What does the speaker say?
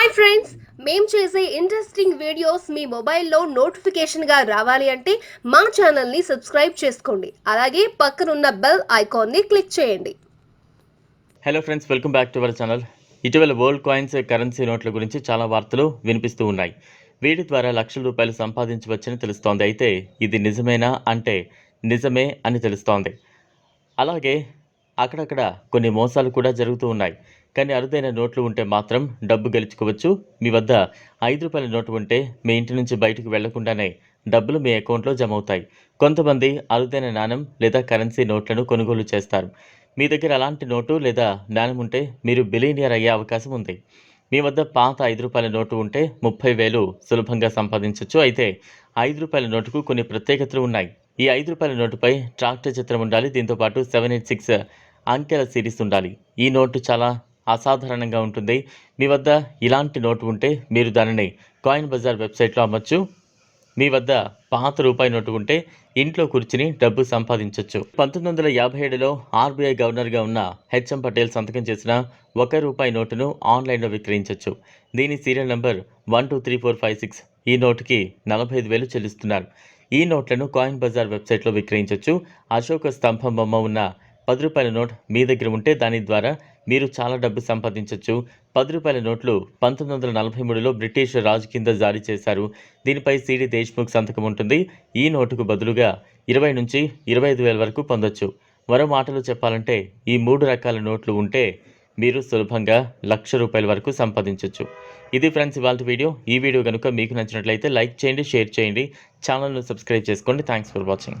Hi friends మేము చేసే interesting videos మీ మొబైల్లో నోటిఫికేషన్గా రావాలి అంటే మా ఛానల్ని సబ్స్క్రైబ్ చేసుకోండి. అలాగే పక్కనున్న బెల్ ఐకాన్ని క్లిక్ చేయండి. Hello friends welcome back to our channel ఇటీవల వరల్డ్ కాయిన్స్ కరెన్సీ నోట్ల గురించి చాలా వార్తలు వినిపిస్తూ ఉన్నాయి. వీటి ద్వారా లక్షల రూపాయలు సంపాదించవచ్చని తెలుస్తోంది. అయితే ఇది నిజమేనా అంటే నిజమే అని తెలుస్తోంది. అలాగే అక్కడక్కడ కొన్ని మోసాలు కూడా జరుగుతూ ఉన్నాయి. కానీ అరుదైన నోట్లు ఉంటే మాత్రం డబ్బు గెలుచుకోవచ్చు. మీ వద్ద ఐదు రూపాయల నోటు ఉంటే మీ ఇంటి నుంచి బయటకు వెళ్ళకుండానే డబ్బులు మీ అకౌంట్లో జమ అవుతాయి కొంతమంది అరుదైన నాణం లేదా కరెన్సీ నోట్లను కొనుగోలు చేస్తారు. మీ దగ్గర అలాంటి నోటు లేదా నాణం ఉంటే మీరు బిలీనియర్ అయ్యే అవకాశం ఉంది. మీ వద్ద పాత ఐదు రూపాయల నోటు ఉంటే ముప్పై వేలు సులభంగా సంపాదించవచ్చు అయితే ఐదు రూపాయల నోటుకు కొన్ని ప్రత్యేకతలు ఉన్నాయి. ఈ ఐదు రూపాయల నోటుపై ట్రాక్టర్ చిత్రం ఉండాలి. దీంతోపాటు సెవెన్ ఎయిట్ సిక్స్ అంకెల సిరీస్ ఉండాలి. ఈ నోటు చాలా అసాధారణంగా ఉంటుంది. మీ వద్ద ఇలాంటి నోటు ఉంటే మీరు దానిని కాయిన్ బజార్ వెబ్సైట్లో అమ్మచ్చు. మీ వద్ద పాత రూపాయి నోటు ఉంటే ఇంట్లో కూర్చుని డబ్బు సంపాదించవచ్చు పంతొమ్మిది వందల యాభై ఏడులో ఆర్బీఐ గవర్నర్గా ఉన్న హెచ్ఎం పటేల్ సంతకం చేసిన ఒక రూపాయి నోటును ఆన్లైన్లో విక్రయించవచ్చు దీని serial number one two three four five six ఈ నోటుకి నలభై ఐదు వేలు చెల్లిస్తున్నారు. ఈ నోట్లను కాయిన్ బజార్ వెబ్సైట్లో విక్రయించవచ్చు అశోక స్తంభం బొమ్మ ఉన్న పది రూపాయల నోట్ మీ దగ్గర ఉంటే దాని ద్వారా మీరు చాలా డబ్బు సంపాదించవచ్చు పది రూపాయల నోట్లు పంతొమ్మిది వందల నలభై మూడులో బ్రిటిష్ రాజు కింద జారీ చేశారు. దీనిపై సిడి దేశ్ముఖ్ సంతకం ఉంటుంది. ఈ నోటుకు బదులుగా ఇరవై నుంచి ఇరవై ఐదు వేల వరకు పొందొచ్చు. మరో మాటలు చెప్పాలంటే ఈ మూడు రకాల నోట్లు ఉంటే మీరు సులభంగా లక్ష రూపాయల వరకు సంపాదించవచ్చు ఇది ఫ్రెండ్స్ ఇవాళ వీడియో. ఈ వీడియో కనుక మీకు నచ్చినట్లయితే లైక్ చేయండి షేర్ చేయండి. ఛానల్ను సబ్స్క్రైబ్ చేసుకోండి. Thanks for watching.